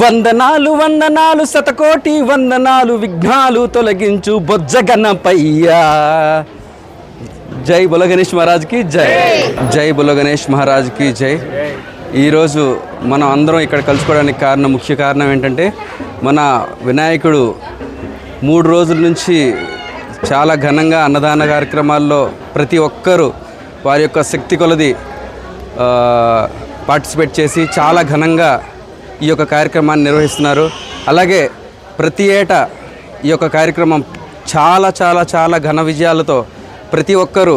వందనాలు వందనాలు శతకోటి వందనాలు విఘ్నాలు తొలగించు బొజ్జగన్నపయ్యా జై బుల గణేష్ మహారాజ్కి జై. జై బుల గణేష్ మహారాజ్కి జై. ఈరోజు మనం అందరం ఇక్కడ కలుసుకోవడానికి కారణం ముఖ్య కారణం ఏంటంటే మన వినాయకుడు మూడు రోజుల నుంచి చాలా ఘనంగా అన్నదాన కార్యక్రమాల్లో ప్రతి ఒక్కరూ వారి యొక్క శక్తి కొలది పార్టిసిపేట్ చేసి చాలా ఘనంగా ఈ యొక్క కార్యక్రమాన్ని నిర్వహిస్తున్నారు. అలాగే ప్రతి ఏటా ఈ యొక్క కార్యక్రమం చాలా చాలా చాలా ఘన విజయాలతో ప్రతి ఒక్కరూ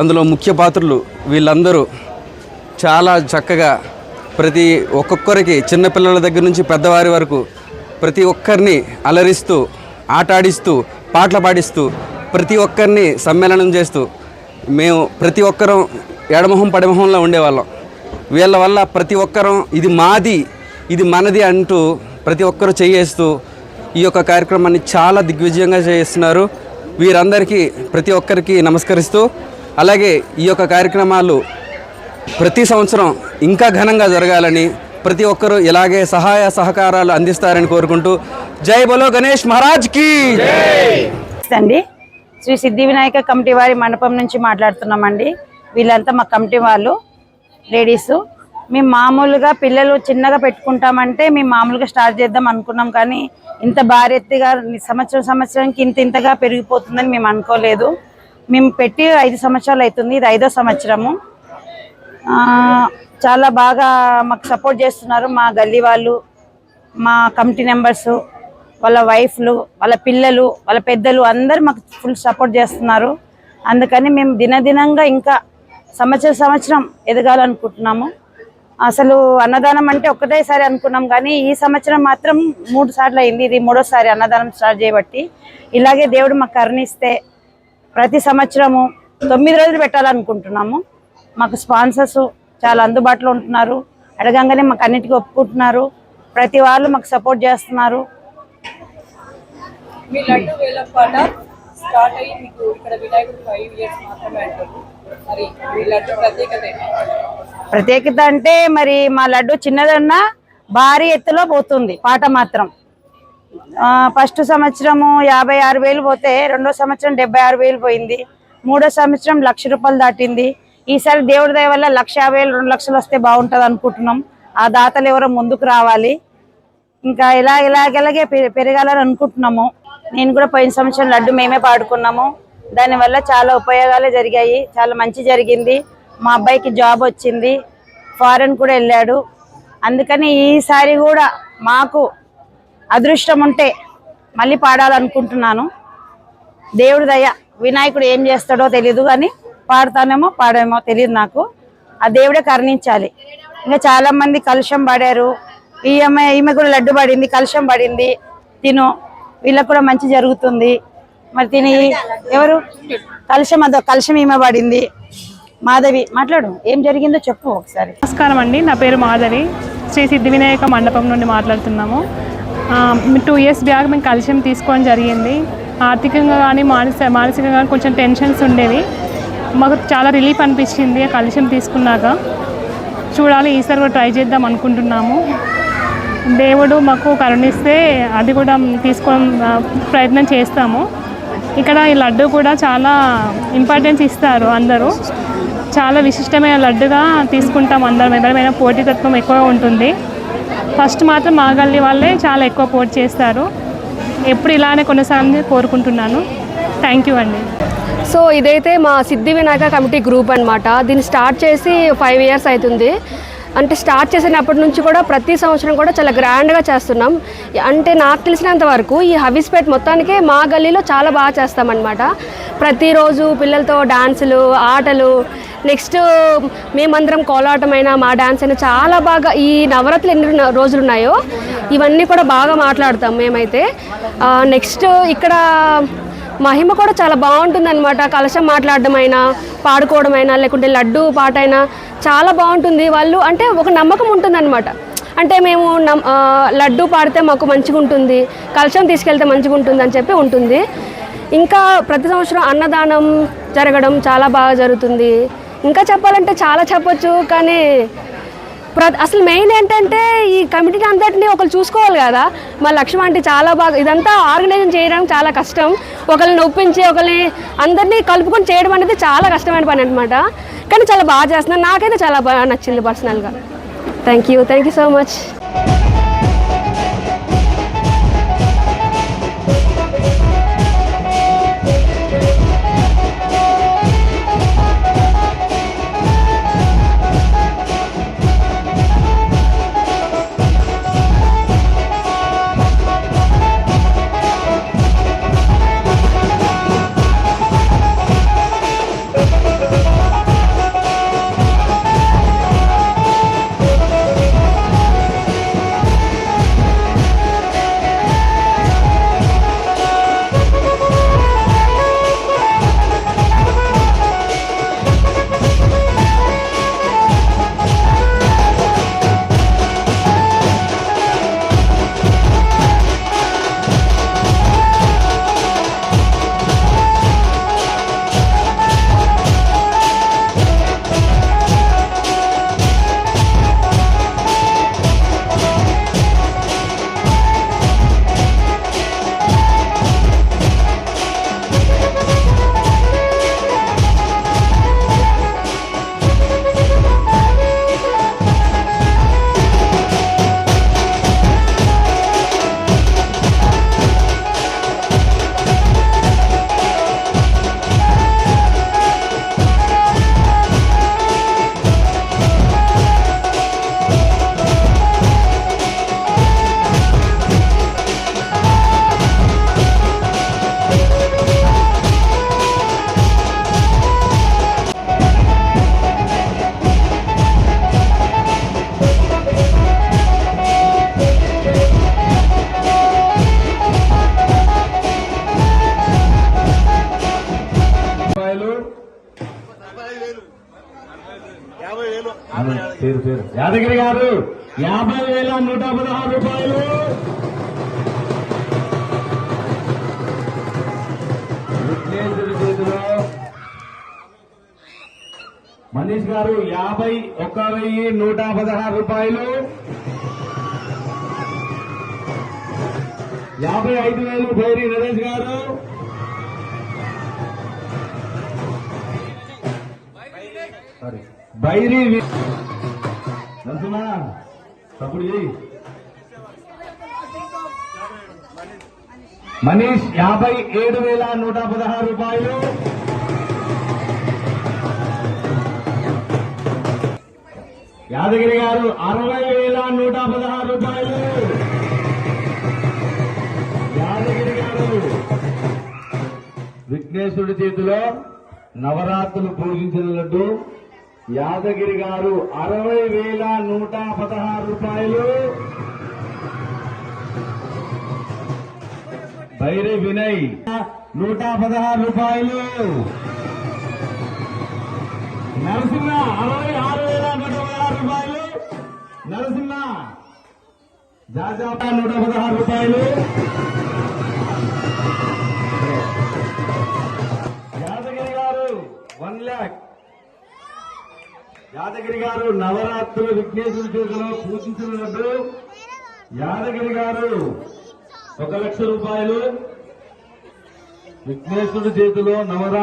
అందులో ముఖ్య పాత్రలు వీళ్ళందరూ చాలా చక్కగా ప్రతి ఒక్కొక్కరికి చిన్నపిల్లల దగ్గర నుంచి పెద్దవారి వరకు ప్రతి ఒక్కరిని అలరిస్తూ ఆటాడిస్తూ పాటలు పాడిస్తూ ప్రతి ఒక్కరిని సమ్మేళనం చేస్తూ మేము ప్రతి ఒక్కరం ఎడమొహం పడమొహంలో ఉండేవాళ్ళం. వీళ్ళ వల్ల ప్రతి ఒక్కరం ఇది మాది ఇది మనది అంటూ ప్రతి ఒక్కరూ చేయేస్తూ ఈ యొక్క కార్యక్రమాన్ని చాలా దిగ్విజయంగా చేస్తున్నారు వీరందరికీ ప్రతి ఒక్కరికి నమస్కరిస్తూ అలాగే ఈ యొక్క కార్యక్రమాలు ప్రతి సంవత్సరం ఇంకా ఘనంగా జరగాలని ప్రతి ఒక్కరూ ఇలాగే సహాయ సహకారాలు అందిస్తారని కోరుకుంటూ జై బలో గణేష్ మహారాజ్కి నమస్తే అండి శ్రీ సిద్ధి వినాయక కమిటీ వారి మండపం నుంచి మాట్లాడుతున్నామండి. వీళ్ళంతా మా కమిటీ వాళ్ళు లేడీస్. మేము మామూలుగా పిల్లలు చిన్నగా పెట్టుకుంటామంటే మేము మామూలుగా స్టార్ట్ చేద్దాం అనుకున్నాం కానీ ఇంత భారీ ఎత్తుగా సంవత్సరం సంవత్సరానికి ఇంత ఇంతగా పెరిగిపోతుందని మేము అనుకోలేదు. మేము పెట్టి ఐదు సంవత్సరాలు అవుతుంది ఇది ఐదో సంవత్సరము. చాలా బాగా మాకు సపోర్ట్ చేస్తున్నారు మా గల్లీ వాళ్ళు మా కమిటీ మెంబర్స్ వాళ్ళ వైఫ్లు వాళ్ళ పిల్లలు వాళ్ళ పెద్దలు అందరూ మాకు ఫుల్ సపోర్ట్ చేస్తున్నారు. అందుకని మేము దినదినంగా ఇంకా సంవత్సరం సంవత్సరం ఎదగాలనుకుంటున్నాము. అసలు అన్నదానం అంటే ఒక్కటేసారి అనుకున్నాం కానీ ఈ సంవత్సరం మాత్రం మూడు సార్లు అయింది. ఇది మూడోసారి అన్నదానం స్టార్ట్ చేయబట్టి ఇలాగే దేవుడు మాకు కరుణిస్తే ప్రతి సంవత్సరము తొమ్మిది రోజులు పెట్టాలనుకుంటున్నాము. మాకు స్పాన్సర్స్ చాలా అందుబాటులో ఉంటున్నారు. అడగంగానే మాకు అన్నిటికీ ఒప్పుకుంటున్నారు. ప్రతి వాళ్ళు మాకు సపోర్ట్ చేస్తున్నారు. మీ లడ్డు స్టార్ట్ అయ్యి మీకు ఇక్కడ వినాయకుడు ఫైవ్ ఇయర్స్ మాత్రమే అంటారు మరి లడ్డు ప్రత్యేకత ప్రత్యేకత అంటే మరి మా లడ్డు చిన్నదన్నా భారీ ఎత్తులో పోతుంది పాట మాత్రం. ఫస్ట్ సంవత్సరము యాభై ఆరు వేలు పోతే రెండో సంవత్సరం డెబ్బై ఆరు వేలు పోయింది. మూడో సంవత్సరం లక్ష రూపాయలు దాటింది. ఈసారి దేవుడి దయ వల్ల లక్ష యాభై వేలు రెండు లక్షలు వస్తే బాగుంటుంది అనుకుంటున్నాం. ఆ దాతలు ఎవరో ముందుకు రావాలి. ఇంకా ఇలా ఇలాగెలాగే పె- పెరగాలని అనుకుంటున్నాము. నేను కూడా పోయిన సంవత్సరం లడ్డు మేమే పాడుకున్నాము. దానివల్ల చాలా ఉపయోగాలు జరిగాయి. చాలా మంచి జరిగింది. మా అబ్బాయికి జాబ్ వచ్చింది. ఫారెన్ కూడా వెళ్ళాడు. అందుకని ఈసారి కూడా మాకు అదృష్టం ఉంటే మళ్ళీ పాడాలనుకుంటున్నాను. దేవుడి దయ వినాయకుడు ఏం చేస్తాడో తెలియదు కానీ పాడతానేమో పాడేమో తెలియదు నాకు. ఆ దేవుడే కరుణించాలి. ఇంకా చాలా మంది కలుషం పడారు. ఈమె ఈమె కూడా లడ్డు పడింది కలుషం పడింది. తిను వీళ్ళకు కూడా మంచి జరుగుతుంది. మరి తిని ఎవరు? కలుషం అదో కలుషం ఈమె మాధవి మాట్లాడు. ఏం జరిగిందో చెప్పు ఒకసారి. నమస్కారం అండి. నా పేరు మాధవి. శ్రీ సిద్ధి వినాయక మండపం నుండి మాట్లాడుతున్నాము. టూ ఇయర్స్ బ్యాక్ మేము కలుషం తీసుకోవడం జరిగింది. ఆర్థికంగా కానీ మానసిక మానసికంగా కానీ కొంచెం టెన్షన్స్ ఉండేవి. మాకు చాలా రిలీఫ్ అనిపించింది ఆ కలుషం తీసుకున్నాక. చూడాలి ఈసారి కూడా ట్రై చేద్దాం అనుకుంటున్నాము. దేవుడు మాకు కరుణిస్తే అది కూడా తీసుకోవడం ప్రయత్నం చేస్తాము. ఇక్కడ ఈ లడ్డు కూడా చాలా ఇంపార్టెన్స్ ఇస్తారు అందరూ. చాలా విశిష్టమైన లడ్డుగా తీసుకుంటాం అందరం. ఎవరైనా పోటీతత్వం ఎక్కువ ఉంటుంది. ఫస్ట్ మాత్రం మా గల్లీ వాళ్ళే చాలా ఎక్కువ పోటీ చేస్తారు. ఎప్పుడు ఇలానే కొనసాగాలని కోరుకుంటున్నాను. థ్యాంక్ యూ అండి. సో ఇదైతే మా సిద్ధి వినాయక కమిటీ గ్రూప్ అనమాట దీన్ని స్టార్ట్ చేసి ఫైవ్ ఇయర్స్ అవుతుంది. అంటే స్టార్ట్ చేసినప్పటి నుంచి కూడా ప్రతి సంవత్సరం కూడా చాలా గ్రాండ్గా చేస్తున్నాం. అంటే నాకు తెలిసినంత వరకు ఈ హవిస్పేట్ మొత్తానికే మా గల్లీలో చాలా బాగా చేస్తామన్నమాట. ప్రతిరోజు పిల్లలతో డాన్సులు ఆటలు నెక్స్ట్ మేమందరం కోలాటమైనా మా డాన్స్ అయినా చాలా బాగా ఈ నవరాత్రులు ఎన్ని రోజులు ఉన్నాయో ఇవన్నీ కూడా బాగా మాట్లాడతాం మేమైతే. నెక్స్ట్ ఇక్కడ మహిమ కూడా చాలా బాగుంటుంది అనమాట కలశం మాట్లాడడం అయినా పాడుకోవడం అయినా లేకుంటే లడ్డు పాట అయినా చాలా బాగుంటుంది. వాళ్ళు అంటే ఒక నమ్మకం ఉంటుందన్నమాట. అంటే మేము నమ్- లడ్డు పాడితే మాకు మంచిగా ఉంటుంది కలశం తీసుకెళ్తే మంచిగా ఉంటుంది అని చెప్పి ఉంటుంది. ఇంకా ప్రతి సంవత్సరం అన్నదానం జరగడం చాలా బాగా జరుగుతుంది. ఇంకా చెప్పాలంటే చాలా చెప్పొచ్చు కానీ అసలు మెయిన్ ఏంటంటే ఈ కమిటీని అంతటిని ఒకరు చూసుకోవాలి కదా. మా లక్ష్యం అంటే చాలా బాగా ఇదంతా ఆర్గనైజేషన్ చేయడం చాలా కష్టం. ఒకరిని ఒప్పించి ఒకరిని అందరినీ కలుపుకొని చేయడం అనేది చాలా కష్టమైన పని అనమాట కానీ చాలా బాగా చేస్తున్నాను నాకైతే చాలా బాగా నచ్చింది పర్సనల్గా. Thank you thank you so much పేరు. పేరు యాదగిరి గారు యాభై వేల నూట పదహారు రూపాయలు. మనీష్ గారు యాభై ఒక్క వెయ్యి నూట పదహారు రూపాయలు. యాభై ఐదు వేలు భైరి నరేష్ గారు. సారీ బైరి వి- తప్పుడు మనీష్ యాభై ఏడు వేల నూట పదహారు రూపాయలు. యాదగిరి గారు అరవై వేల నూట పదహారు రూపాయలు. యాదగిరి గారు విఘ్నేశ్వరుడి చేతిలో నవరాత్రులు పూజించిన లడ్డు. యాదగిరి గారు అరవై వేల నూట పదహారు రూపాయలు. భైరి వినయ్ నూట పదహారు రూపాయలు. నరసింహ అరవై ఆరు వేల నూట పదహారు రూపాయలు. నరసింహ జాజా నూట పదహారు రూపాయలు. యాదగిరి గారు వన్ ల్యాక్. యాదగిరి గారు నవరాత్రులు విఘ్నేశ్వర చేతిలో పూజించినట్టు యాదగిరి గారు ఒక లక్ష రూపాయలు విఘ్నేశ్వరుడి చేతిలో నవరా